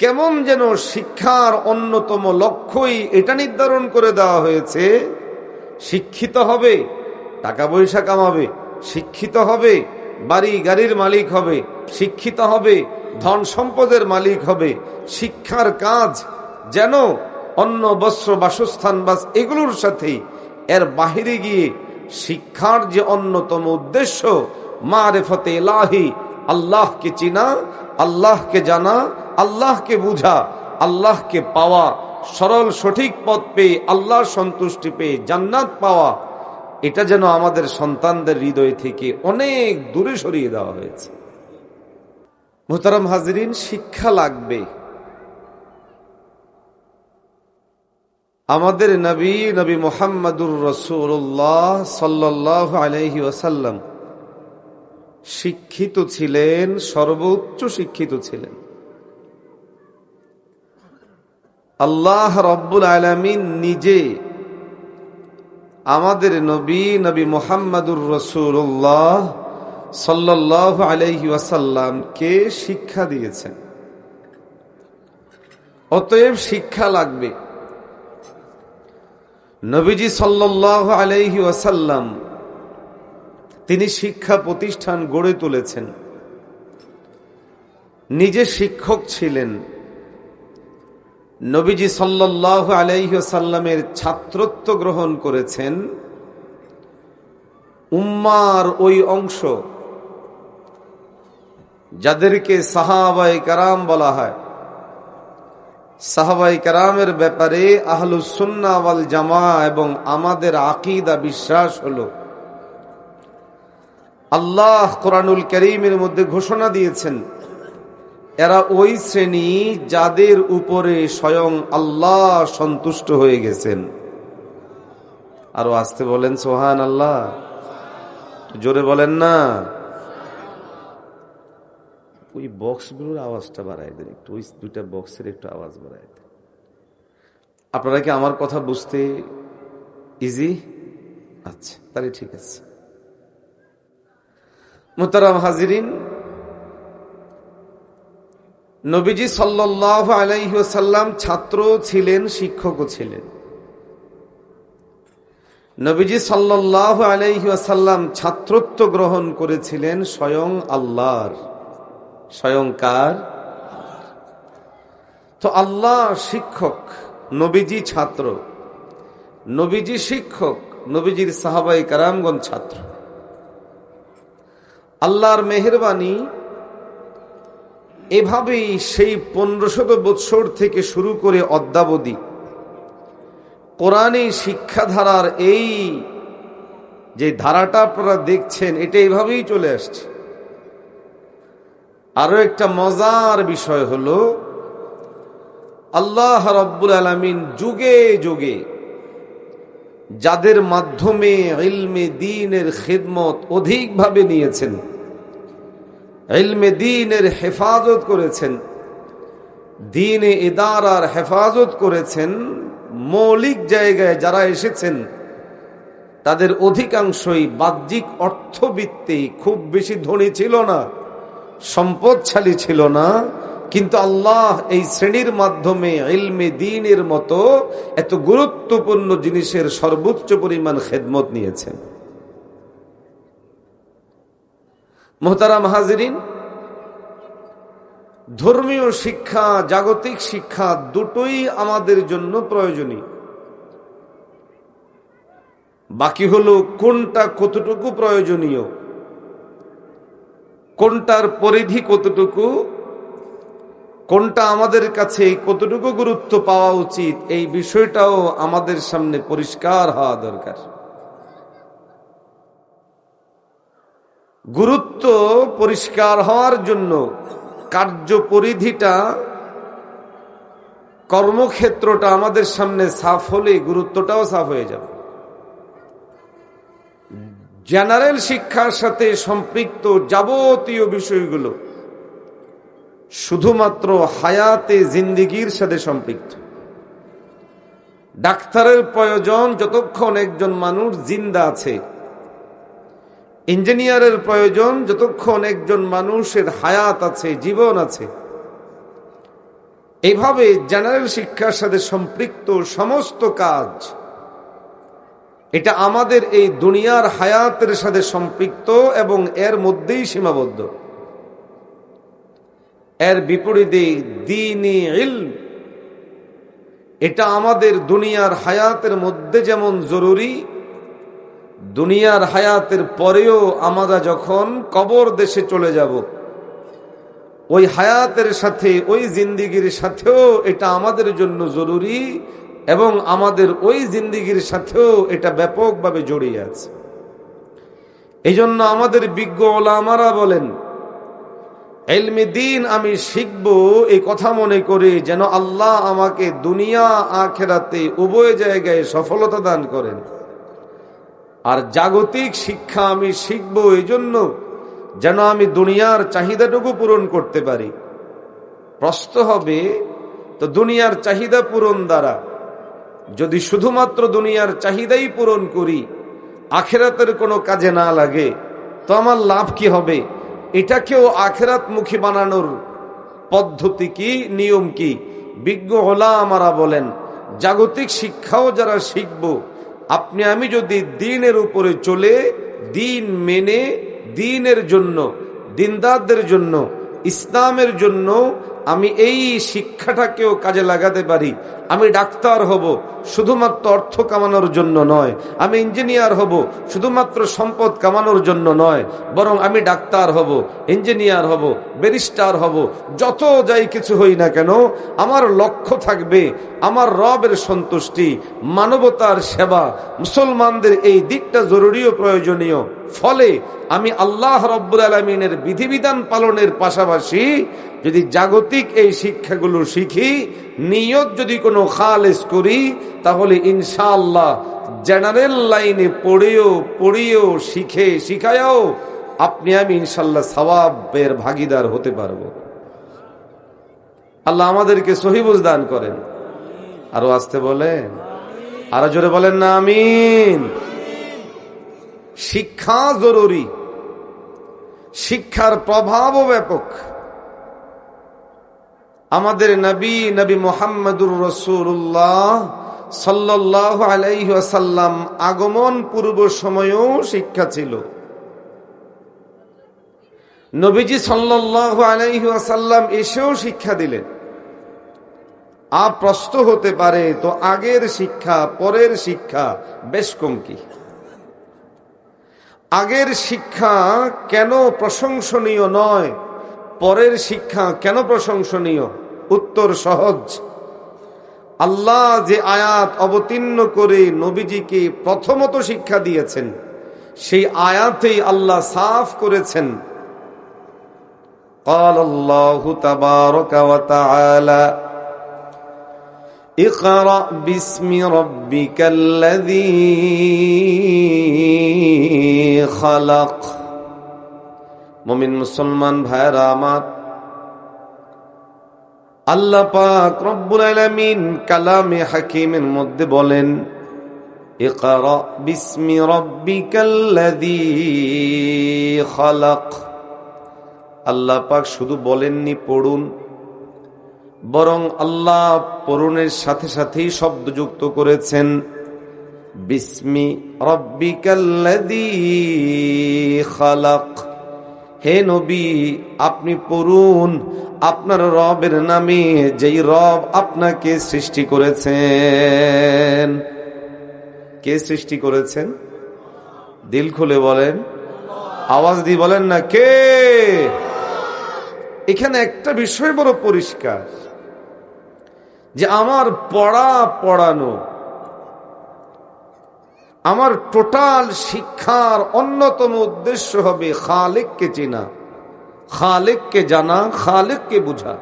কেমন যেন শিক্ষার অন্যতম লক্ষ্যই এটা নির্ধারণ করে দেওয়া হয়েছে। শিক্ষিত হবে, টাকা পয়সা কামাবে, শিক্ষিত হবে, বাড়ি গাড়ির মালিক হবে, শিক্ষিত হবে, ধন সম্পদের মালিক হবে, শিক্ষার কাজ যেন অন্য বস্ত্র, বাসস্থান, বাস এগুলোর সাথে এর বাহিরে গিয়ে শিক্ষার যে অন্যতম উদ্দেশ্য, মারেফতে এলাহি, আল্লাহকে চিনা আল্লাহকে জানা, আল্লাহকে বুঝা, আল্লাহকে পাওয়া, সরল সঠিক পথ পেয়ে, আল্লাহর সন্তুষ্টি পেয়ে জান্নাত পাওয়া, এটা যেন আমাদের সন্তানদের হৃদয় থেকে অনেক দূরে সরিয়ে দেওয়া হয়েছে। মোহতারাম হাজরিন, শিক্ষা লাগবে। আমাদের নবী নবী মোহাম্মদুর রসুল্লাহ সাল্লাহ আলহি ওসাল্লাম শিক্ষিত ছিলেন, সর্বোচ্চ শিক্ষিত ছিলেন। আল্লাহ রব্বুল আলমিন নিজে আমাদের নবী নবী মোহাম্মদুর রসুল্লাহ সাল্লাহ আলহি ওয়াসাল্লামকে শিক্ষা দিয়েছেন। অতএব শিক্ষা লাগবে। নবীজি সাল্লাহ আলহি ওয়াসাল্লাম তিনি শিক্ষা প্রতিষ্ঠান গড়ে তুলেছেন। নিজে শিক্ষক ছিলেন। নবীজি সাল্লাহ আলাইসাল্লামের ছাত্রত্ব গ্রহণ করেছেন। উম্মার ওই অংশ যাদেরকে সাহাবাই কারাম বলা হয় সাহাবাই কারামের ব্যাপারে আহলুসুন্নাওয়াল জামা এবং আমাদের আকিদা বিশ্বাস হল আল্লাহ কোরআনুল করিমের মধ্যে ঘোষণা দিয়েছেন, এরা ওই শ্রেণি যাদের উপরে স্বয়ং আল্লাহ সন্তুষ্ট হয়ে গেছেন। আরও আসতে বলেন সোহান আল্লাহ জোরে বলেন না। ওই বক্সগুলোর আওয়াজটা বাড়াই দেন, একটু ওই দুইটা বক্সের একটু আওয়াজ বাড়াই দেন। আপনারা কি আমার কথা বুঝতে ইজি আচ্ছা তাহলে ঠিক আছে। মোতারাম হাজিরিন, নবীজি সাল্লাহ আলাইসাল্লাম ছাত্র ছিলেন শিক্ষকও ছিলেন। নবীজি সাল্লাহ আলাইসাল্লাম ছাত্রত্ব গ্রহণ করেছিলেন স্বয়ং আল্লাহর। স্বয়ং কার? তো আল্লাহ শিক্ষক, নবীজি ছাত্র। নবীজি শিক্ষক, নবীজির সাহাবাই কারামগঞ্জ ছাত্র। আল্লাহর মেহরবানি এভাবেই সেই পনেরোশত বৎসর থেকে শুরু করে অদ্যাবধি কোরআনে শিক্ষাধারার এই যে ধারাটা আপনারা দেখছেন, এটা এভাবেই চলে আসছে। আরও একটা মজার বিষয় হলো, আল্লাহ রব্বুল আলমিন যুগে যুগে যাদের মাধ্যমে ইলমে দিনের খেদমত অধিকভাবে নিয়েছেন ইলমে দিনের হেফাজত করেছেন। দিনে ইদারার হেফাজত করেছেন। মৌলিক জায়গায় যারা এসেছেন, তাদের অধিকাংশই বাহ্যিক অর্থবিত্তে খুব বেশি ধনী ছিল না, সম্পদশালী ছিল না, কিন্তু আল্লাহ এই শ্রেণির মাধ্যমে ইলমে দিনের মতো এত গুরুত্বপূর্ণ জিনিসের সর্বোচ্চ পরিমাণ খেদমত নিয়েছেন। মোহতারাম হাজরিন, ধর্মীয় শিক্ষা, জাগতিক শিক্ষা দুটোই আমাদের জন্য প্রয়োজনীয়। বাকি হলো কোনটা কতটুকু প্রয়োজনীয়, কোনটার পরিধি কতটুকু, কোনটা আমাদের কাছে কতটুকু গুরুত্ব পাওয়া উচিত, এই বিষয়টাও আমাদের সামনে পরিষ্কার হওয়া দরকার। গুরুত্ব পরিষ্কার হওয়ার জন্য কার্য পরিধিটা কর্মক্ষেত্রটা আমাদের সামনে সাফ হলে গুরুত্বটাও সাফ হয়ে যাবে। জেনারেল শিক্ষার সাথে সম্পৃক্ত যাবতীয় বিষয়গুলো শুধুমাত্র হায়াতে জিন্দিগির সাথে সম্পৃক্ত। ডাক্তারের প্রয়োজন, যতক্ষণ একজন মানুষ জিন্দা আছে ইঞ্জিনিয়ারের প্রয়োজন, যতক্ষণ একজন মানুষের হায়াত আছে, জীবন আছে। এইভাবে জেনারেল শিক্ষার সাথে সম্পৃক্ত সমস্ত কাজ, এটা আমাদের এই দুনিয়ার হায়াতের সাথে সম্পৃক্ত এবং এর মধ্যেই সীমাবদ্ধ। এর বিপরীতে দিনী ইলম, এটা আমাদের দুনিয়ার হায়াতের মধ্যে যেমন জরুরি দুনিয়ার হায়াতের পরেও আমরা যখন কবর দেশে চলে যাব, ওই হায়াতের সাথে, ওই জিন্দিগির সাথেও এটা আমাদের জন্য জরুরি এবং আমাদের ওই জিন্দিগির সাথেও এটা ব্যাপকভাবে জড়িয়ে আছে। এই জন্য আমাদের বিজ্ঞ ওলামারা বলেন, এলমি দিন আমি শিখব এই কথা মনে করে যেন আল্লাহ আমাকে দুনিয়া, আখেরাতে উভয় জায়গায় সফলতা দান করেন। আর জাগতিক শিক্ষা আমি শিখব এই জন্য যেন আমি দুনিয়ার চাহিদাটুকু পূরণ করতে পারি। প্রশ্ন হবে, তো দুনিয়ার চাহিদা পূরণ দ্বারা যদি শুধুমাত্র দুনিয়ার চাহিদাই পূরণ করি, আখেরাতের কোনো কাজে না লাগে, তো আমার লাভ কি হবে? এটাকেও আখেরাত মুখী বানানোর পদ্ধতি কি, নিয়ম কি? বিজ্ঞ হলা আমারা বলেন, জাগতিক শিক্ষাও যারা শিখব আপনি আমি যদি দিনের উপরে চলে দিন মেনে দিনের জন্য দিনদারদের জন্য ইসলামের জন্য আমি এই শিক্ষাটাকেও কাজে লাগাতে পারি। আমি ডাক্তার হব, শুধুমাত্র অর্থ কামানোর জন্য নয়। আমি ইঞ্জিনিয়ার হব, শুধুমাত্র সম্পদ কামানোর জন্য নয়। বরং আমি ডাক্তার হব, ইঞ্জিনিয়ার হব, ব্যারিস্টার হব, যত যাই কিছু হই না কেন, আমার লক্ষ্য থাকবে আমার রবের সন্তুষ্টি, মানবতার সেবা। মুসলমানদের এই দিকটা জরুরিও প্রয়োজনীয়। ফলে আমি আল্লাহ রব্বুল আলমিনের বিধিবিধান পালনের পাশাপাশি যদি জাগতিক এই শিক্ষাগুলো শিখি, নিয়ত যদি কোনো খালেস করি, তাহলে ইনশাআল্লাহ জেনারেল লাইনে পড়েও, পড়িয়েও, শিখে, শিখায়ও আপনি আমি ইনশাল্লাহ সবাবের ভাগিদার হতে পারব। আল্লাহ আমাদেরকে সহিবুজ দান করেন। আরও আসতে বলেন। আরও জোরে বলেন না, আমিন। শিক্ষা জরুরি। শিক্ষার প্রভাবও ব্যাপক। আমাদের নবী নবী মোহাম্মদুর রসুল্লাহ সাল্লাহ আলাইসাল্লাম আগমন পূর্ব সময়েও শিক্ষা ছিল। নবীজি সাল্লাহ আলাইসাল্লাম এসেও শিক্ষা দিলেন। আ প্রশ্ন হতে পারে তো আগের শিক্ষা, পরের শিক্ষা বেশ কম কি আগের শিক্ষা কেন প্রশংসনীয় নয় পরের শিক্ষা কেন প্রশংসনীয় উত্তর সহজ আল্লাহ যে আয়াত অবতীর্ণ করে নবীজিকে প্রথমত শিক্ষা দিয়েছেন সেই আয়াতেই আল্লাহ সাফ করেছেন قال الله تبارك وتعالى اقرأ باسم ربك الذي خلق মমিন মুসলমান ভাইরা আমার। আল্লাহ পাক রব্বুল আলামিন কালামে হাকিমের মধ্যে বলেন, ইকরা বিসমি রাব্বিকাল্লাযী খালাক। আল্লাহ পাক শুধু বলেননি, পড়ুন। বরং আল্লাহ পড়ুনের সাথে সাথেই শব্দ যুক্ত করেছেন, বিসমি রব্বিকাল্লাযী খালাক। হে নবী, আপনি পড়ুন। আপনার রবের নামে যেই রব আপনাকে সৃষ্টি করেছেন। কে সৃষ্টি করেছেন? দিল খুলে বলেন। আওয়াজ দিয়ে বলেন না, কে? এখানে একটা বিষয় বড় পরিষ্কার যে আমার পড়া পড়ানো আমার টোটাল শিক্ষার অন্যতম উদ্দেশ্য হবে খালেককে চেনা। খালেককে জানা, খালেককে বুঝা।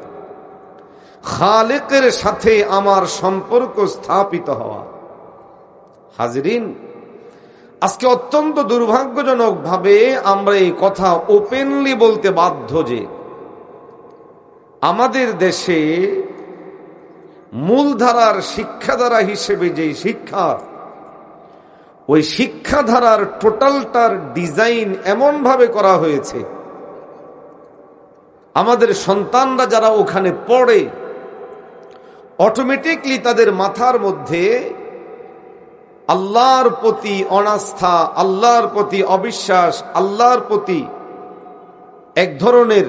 খালেকের সাথে আমার সম্পর্ক স্থাপিত হওয়া। হাজরিন, আজকে অত্যন্ত দুর্ভাগ্যজনক ভাবে আমরা এই কথা ওপেনলি বলতে বাধ্য যে, আমাদের দেশে মূলধারার শিক্ষাধারা হিসেবে যে শিক্ষা ওই শিক্ষাধারার টোটালটার ডিজাইন এমনভাবে করা হয়েছে। আমাদের সন্তানরা যারা ওখানে পড়ে অটোমেটিকলি তাদের মাথার মধ্যে আল্লাহর প্রতি অনাস্থা, আল্লাহর প্রতি অবিশ্বাস, আল্লাহর প্রতি এক ধরনের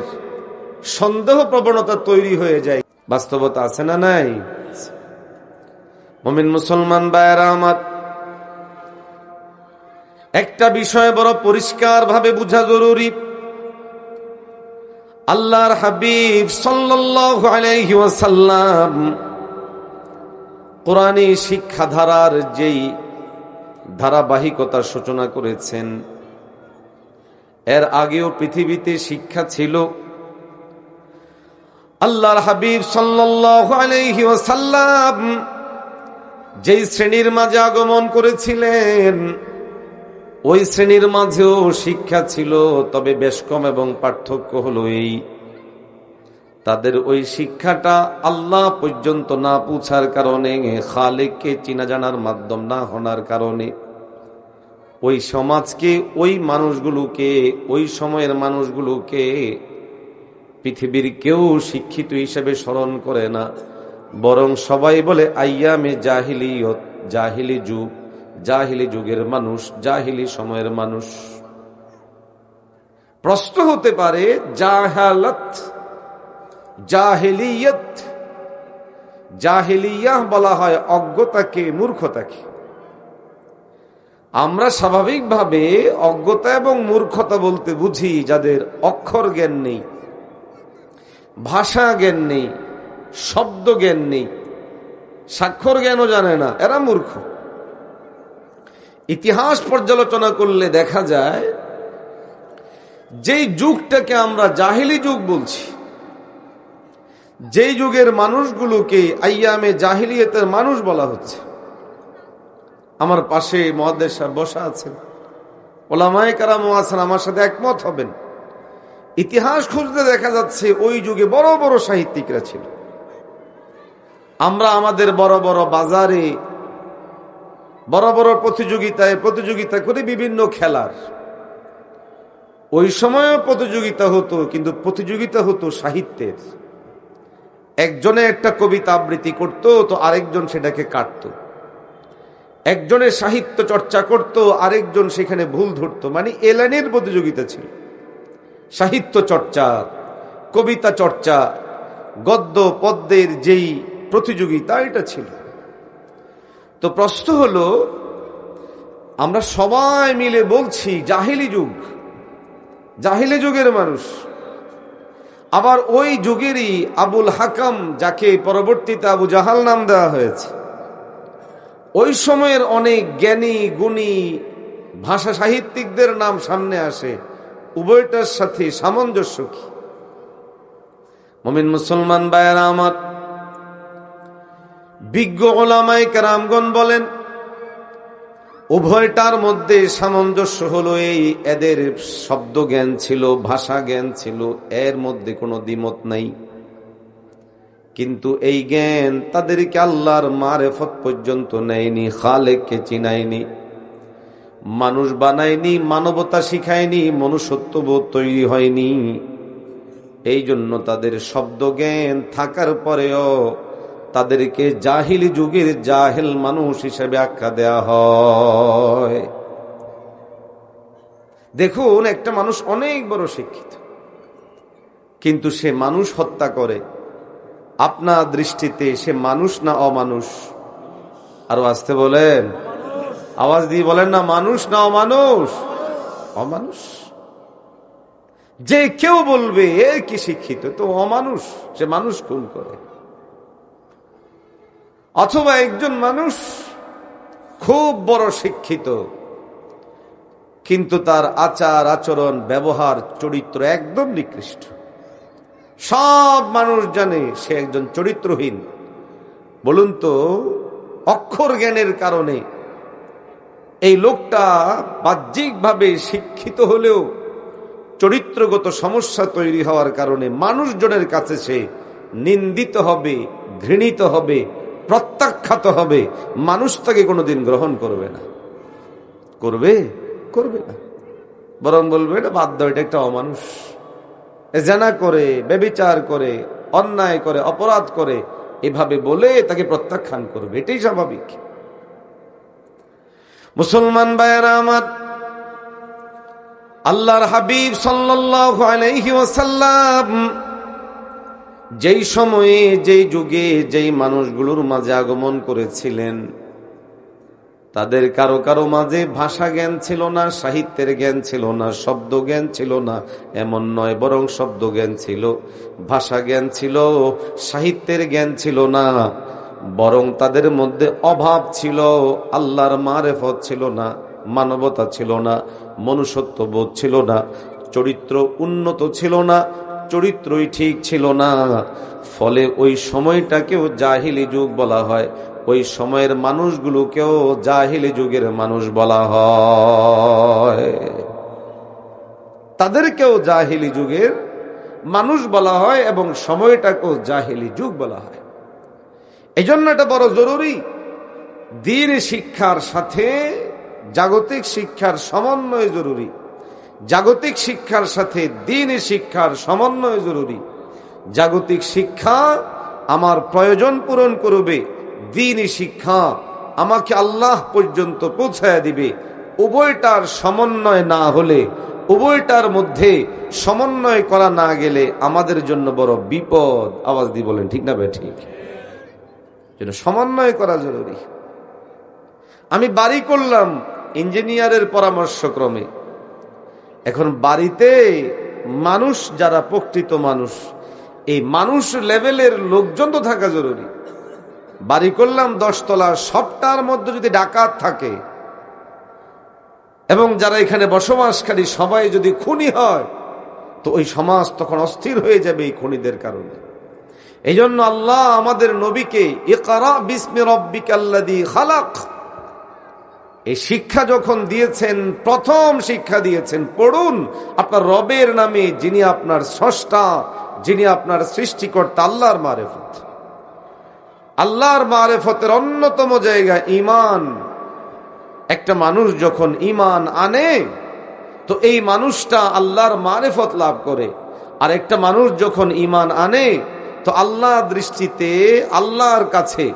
সন্দেহ প্রবণতা তৈরি হয়ে যায়। বাস্তবতা আছে না নাই? মমিন মুসলমান বায়রা আমার একটা বিষয় বড় পরিষ্কার ভাবে বোঝা জরুরি। আল্লাহর হাবিব ওয়াসাল্লাম কোরআনী শিক্ষাধারার যেই ধারাবাহিকতার সূচনা করেছেন, এর আগেও পৃথিবীতে শিক্ষা ছিল। আল্লাহর হাবিব ওয়াসাল্লাম যেই শ্রেণির মাঝে আগমন করেছিলেন ওই শ্রেণির মাঝেও শিক্ষা ছিল, তবে বেশ কম এবং পার্থক্য হলো এই। তাদের ওই শিক্ষাটা আল্লাহ পর্যন্ত না পৌঁছার কারণে, খালেককে চিনা জানার মাধ্যম না হনার কারণে। ওই সমাজকে, ওই মানুষগুলোকে, ওই সময়ের মানুষগুলোকে পৃথিবীর কেউ শিক্ষিত হিসেবে স্মরণ করে না। বরং সবাই বলে, আইয়ামে জাহিলিয়ত, জাহিলি যুগ। জাহিলি যুগের মানুষ, জাহিলি সময়ের মানুষ। প্রশ্ন হতে পারে, জাহালত, জাহেলিয়ত, জাহেলিয়াহ বলা হয় অজ্ঞতাকে, মূর্খতাকে। আমরা স্বাভাবিকভাবে অজ্ঞতা এবং মূর্খতা বলতে বুঝি যাদের অক্ষর জ্ঞান নেই, ভাষা জ্ঞান নেই, শব্দ জ্ঞান নেই, স্বাক্ষর জ্ঞানও জানে না, এরা মূর্খ। ইতিহাস পর্যালোচনা করলে দেখা যায়, যেই যুগটাকে আমরা জাহিলি যুগ বলছি, যেই যুগের মানুষগুলোকে আইয়ামে জাহিলিয়তের মানুষ বলা হচ্ছে, আমার পাশে মহাদেশ বসা আছেন, ওলামায় কারামও আছেন, আমার সাথে একমত হবেন। ইতিহাস খুঁজতে দেখা যাচ্ছে ওই যুগে বড় বড় সাহিত্যিকরা ছিল। আমরা আমাদের বড় বড় বাজারে বড় বড় প্রতিযোগিতায় প্রতিযোগিতা করে বিভিন্ন খেলার। ওই সময়ও প্রতিযোগিতা হতো, কিন্তু প্রতিযোগিতা হতো সাহিত্যের। একজনে একটা কবিতা আবৃত্তি করত, তো আরেকজন সেটাকে কাটত। একজনের সাহিত্য চর্চা করত, আরেকজন সেখানে ভুল ধরত। মানে এলানের প্রতিযোগিতা ছিল। সাহিত্য চর্চা, কবিতা চর্চা, গদ্য পদ্মের যেই প্রতিযোগিতা, এটা ছিল। তো প্রশ্ন হলো, আমরা সবাই মিলে বলছি জাহিলি যুগ। জাহিলি যুগের মানুষ। আবার ওই যুগেরই আবুল হাকাম, যাকে পরবর্তীতে আবু জাহাল নাম দেওয়া হয়েছে। ওই সময়ের অনেক জ্ঞানী, গুণী, ভাষা সাহিত্যিকদের নাম সামনে আসে। উভয়টার সাথে সামঞ্জস্য কি? মমিন মুসলমান বায়ারা আমার বিজ্ঞ ওলামাই কারামগণ বলেন, উভয়টার মধ্যে সামঞ্জস্য হলো এই এদের শব্দ জ্ঞান ছিল, ভাষা জ্ঞান ছিল, এর মধ্যে কোনো দ্বিমত নাই। কিন্তু এই জ্ঞান তাদেরকে আল্লাহর মারেফত পর্যন্ত নেয়নি, খালেককে চিনায়নি, মানুষ বানায়নি, মানবতা শিখায়নি, মনুষ্যত্ববোধ তৈরি হয়নি। এই জন্য তাদের শব্দ জ্ঞান থাকার পরেও তাদেরকে জাহিলি যুগের জাহেল মানুষ হিসেবে আখ্যা দেয়া হয়। দেখুন, একটা মানুষ অনেক বড় শিক্ষিত। কিন্তু সে মানুষ হত্যা করে। আপনার দৃষ্টিতে সে মানুষ না অমানুষ? আরও আসতে বলেন। আওয়াজ দিয়ে বলেন না, মানুষ না অমানুষ? অমানুষ। যে কেউ বলবে, এ কি শিক্ষিত? তো অমানুষ, সে মানুষ খুন করে। অথবা একজন মানুষ খুব বড় শিক্ষিত, কিন্তু তার আচার, আচরণ, ব্যবহার, চরিত্র একদম নিকৃষ্ট। সব মানুষ জানে সে একজন চরিত্রহীন। বলুন তো, অক্ষর জ্ঞানের কারণে এই লোকটা বাহ্যিকভাবে শিক্ষিত হলেও চরিত্রগত সমস্যা তৈরি হওয়ার কারণে মানুষজনের কাছে সে নিন্দিত হবে, ঘৃণিত হবে প্রত্যাখ্যাত হবে। মানুষ তাকে কোনোদিন গ্রহণ করবে না। করবে? করবে না। বরং বলবে, এটা বাধ্য এটা একটা অমানুষ। জানা করে বেবিচার করে, অন্যায় করে, অপরাধ করে, এভাবে বলে তাকে প্রত্যাখ্যান করবে। এটাই স্বাভাবিক। মুসলমান ভাইয়ারা আমার, আল্লাহর হাবিব সাল্লাল্লাহু আলাইহি ওয়াসাল্লাম যেই সময়ে, যেই যুগে, যেই মানুষগুলোর মাঝে আগমন করেছিলেন, তাদের কারও কারও মাঝে ভাষা জ্ঞান ছিল না, সাহিত্যের জ্ঞান ছিল না, শব্দ জ্ঞান ছিল না, এমন নয়, বরং শব্দ জ্ঞান ছিল। ভাষা জ্ঞান ছিল, সাহিত্যের জ্ঞান ছিল না, বরং তাদের মধ্যে অভাব ছিল, আল্লাহর মারেফত ছিল না, মানবতা ছিল না মনুষ্যত্ব বোধ ছিল না, চরিত্র উন্নত ছিল না চরিত্রই ঠিক ছিল না। ফলে ওই সময়টাকেও জাহিলি যুগ বলা হয়। ওই সময়ের মানুষগুলোকেও জাহিলি যুগের মানুষ বলা হয়। তাদেরকেও জাহিলি যুগের মানুষ বলা হয় এবং সময়টাকেও জাহিলি যুগ বলা হয়। এই জন্য এটা বড় জরুরি। দিন শিক্ষার সাথে জাগতিক শিক্ষার সমন্বয় জরুরি। জাগতিক শিক্ষার সাথে দিন শিক্ষার সমন্বয় জরুরি। জাগতিক শিক্ষা আমার প্রয়োজন পূরণ করবে দিনই শিক্ষা আমাকে আল্লাহ পর্যন্ত পৌঁছায় দিবে। উভয়টার সমন্বয় না হলে, উভয়টার মধ্যে সমন্বয় করা না গেলে আমাদের জন্য বড় বিপদ। আওয়াজ দিয়ে বলেন, ঠিক না বে ঠিক। সমন্বয় করা জরুরি। আমি বাড়ি করলাম ইঞ্জিনিয়ারের পরামর্শক্রমে। এখন বাড়িতে মানুষ যারা প্রকৃত মানুষ, এই মানুষ লেভেলের লোকজন তো থাকা জরুরি। বাড়ি করলাম দশতলা, সবটার মধ্যে যদি ডাকাত থাকে, এবং যারা এখানে বসবাসকারী, সবাই যদি খুনি হয়, তো ওই সমাজ তখন অস্থির হয়ে যাবে এই খুনিদের কারণে। এই জন্য আল্লাহ আমাদের নবীকে, ইকারা বিস্মি রব্বিকাল্লাদি খালাক। এই শিক্ষা যখন দিয়েছেন, প্রথম শিক্ষা দিয়েছেন, পড়ুন, আপনার রবের নামে যিনি আপনার স্রষ্টা, যিনি আপনার সৃষ্টিকর্তা, আল্লাহর মারেফত। আল্লাহর মারেফতের অন্যতম জায়গা ইমান একটা মানুষ যখন ইমান আনে, তো এই মানুষটা আল্লাহর মারেফত লাভ করে। আর একটা মানুষ যখন ইমান আনে, তো আল্লাহ দৃষ্টিতে, আল্লাহর কাছে,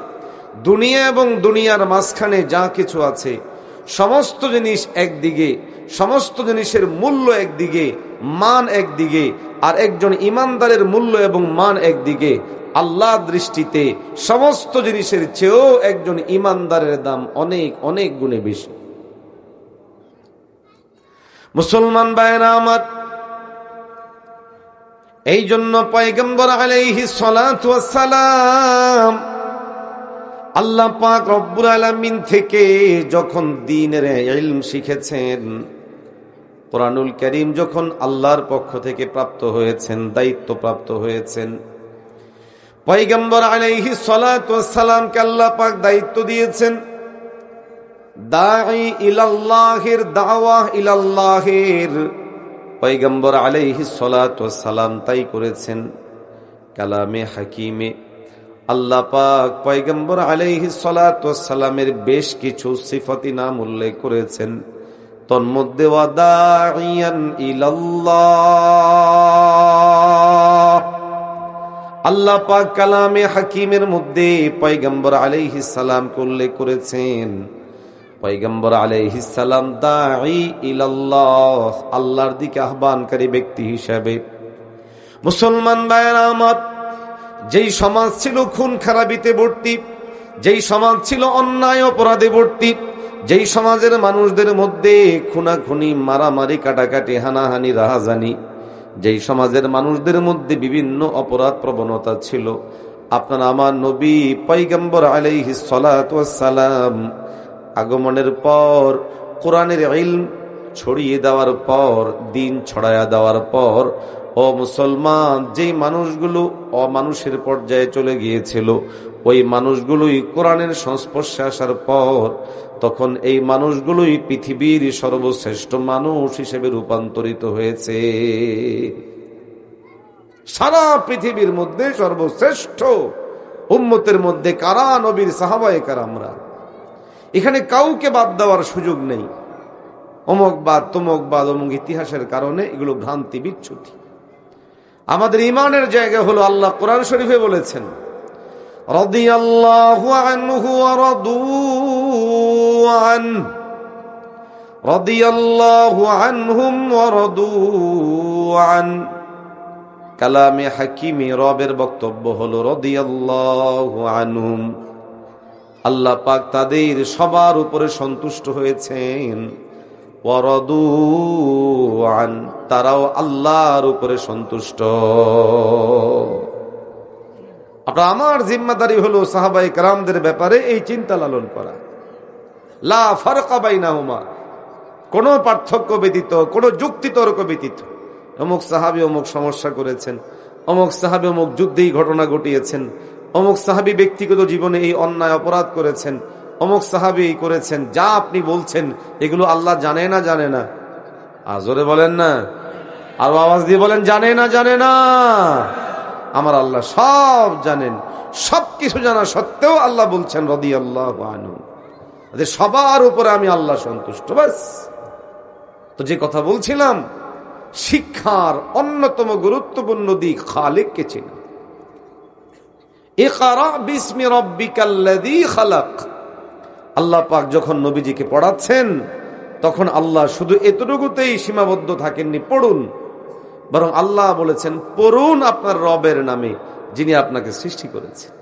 দুনিয়া এবং দুনিয়ার মাঝখানে যা কিছু আছে সমস্ত জিনিস একদিকে, সমস্ত জিনিসের মূল্য একদিকে, মান একদিকে, আর একজন ইমানদারের মূল্য এবং মান একদিকে। আল্লাহ দৃষ্টিতে সমস্ত জিনিসের চেয়েও একজন ইমানদারের দাম অনেক অনেক গুণে বেশি। মুসলমান বায়না আমার এই জন্য পয়গম্বর আলাইহি সালাম আল্লাহ পাক রব্বুল আলামিন থেকে যখন দিনের ইলম শিখেছেন, কোরআনুল করিম যখন আল্লাহর পক্ষ থেকে প্রাপ্ত হয়েছেন দায়িত্ব প্রাপ্ত হয়েছেন, পয়গম্বর আলাইহি সালামকে আল্লাহ পাক দায়িত্ব দিয়েছেন, দাঈ ইলাল্লাহির দাওয়াহ ইলাল্লাহির আলাইহি সালাম তাই করেছেন, কালামে হাকিমে আল্লাহ পাক পয়গম্বর আলাইহি সালামের বেশ কিছু সিফতি নাম উল্লেখ করেছেন। তন্মধ্যে আল্লাহ পাক কালামে হাকিমের মধ্যে পয়গম্বর আলাইহি সালামকে উল্লেখ করেছেন। পয়গম্বর আলাইহি সালাম, দাঈ ইলাল্লাহ আল্লাহর দিকে আহ্বানকারী ব্যক্তি হিসাবে। মুসলমান ভাইয়েরা আমার যেই সমাজ ছিল খুন খারাপিতে ভর্তি, যেই সমাজ ছিল অন্যায় অপরাধে ভর্তি, যেই সমাজের মানুষদের মধ্যে খুনাখুনি, মারামারি, কাটাকাটি, হানাহানি, রাহাজানি, যেই সমাজের মানুষদের মধ্যে বিভিন্ন অপরাধ প্রবণতা ছিল। আপনার আমার নবী পৈগম্বর আলাইহি সালাম আগমনের পর, কোরআনের ইলম ছড়িয়ে দেওয়ার পর, দিন ছড়ায়া দেওয়ার পর ও মুসলমান, যেই মানুষগুলো অমানুষের পর্যায়ে চলে গিয়েছিল, ওই মানুষগুলোই কোরআনের সংস্পর্শে আসার পর তখন এই মানুষগুলোই পৃথিবীর সর্বশ্রেষ্ঠ মানুষ হিসেবে রূপান্তরিত হয়েছে। সারা পৃথিবীর মধ্যে সর্বশ্রেষ্ঠ উম্মতের মধ্যে কারা? নবীর সাহাবায় আমরা এখানে কাউকে বাদ দেওয়ার সুযোগ নেই। অমক বাদ, তমক বাদ, অমুক ইতিহাসের কারণে এগুলো ভ্রান্তি বিচ্ছুতি। আমাদের ইমানের জায়গা হলো আল্লাহ কোরআন শরীফে বলেছেন কালামে হাকিমে রবের বক্তব্য হলো, রদিয়াল্লাহু আনহুম, আল্লাহ পাক তাদের সবার উপরে সন্তুষ্ট হয়েছেন। আন, তারাও আল্লাহর উপরে সন্তুষ্ট। আপনার আমার জিম্মাদারি হলো সাহাবাই কারামদের ব্যাপারে এই চিন্তা লালন করা। লা ফারকা বাইনাহুমা, কোনো পার্থক্য ব্যতীত, কোনো যুক্তি তর্ক ব্যতীত। অমুক সাহাবি অমুক সমস্যা করেছেন, অমুক সাহাবি অমুক যুদ্ধেই ঘটনা ঘটিয়েছেন, অমুক সাহাবি ব্যক্তিগত জীবনে এই অন্যায় অপরাধ করেছেন অমুক সাহাবি করেছেন, যা আপনি বলছেন, এগুলো আল্লাহ জানে না জানে না। আজরে বলেন না। আর আওয়াজ দিয়ে বলেন, জানে না জানে না। আমার আল্লাহ সব জানেন। সব কিছু জানা সত্ত্বেও আল্লাহ বলছেন রদি আল্লাহ সবার উপরে আমি আল্লাহ সন্তুষ্ট বাস তো যে কথা বলছিলাম, শিক্ষার অন্যতম গুরুত্বপূর্ণ দিক খালেককে চেনা। ইকরা বিসমি রব্বিকাল্লাযী খালাক। আল্লাহ পাক যখন নবীজিকে পড়াচ্ছেন, তখন আল্লাহ শুধু এতটুকুতেই সীমাবদ্ধ থাকেননি, পড়ুন। বরং আল্লাহ বলেছেন, পড়ুন আপনার রবের নামে, যিনি আপনাকে সৃষ্টি করেছেন।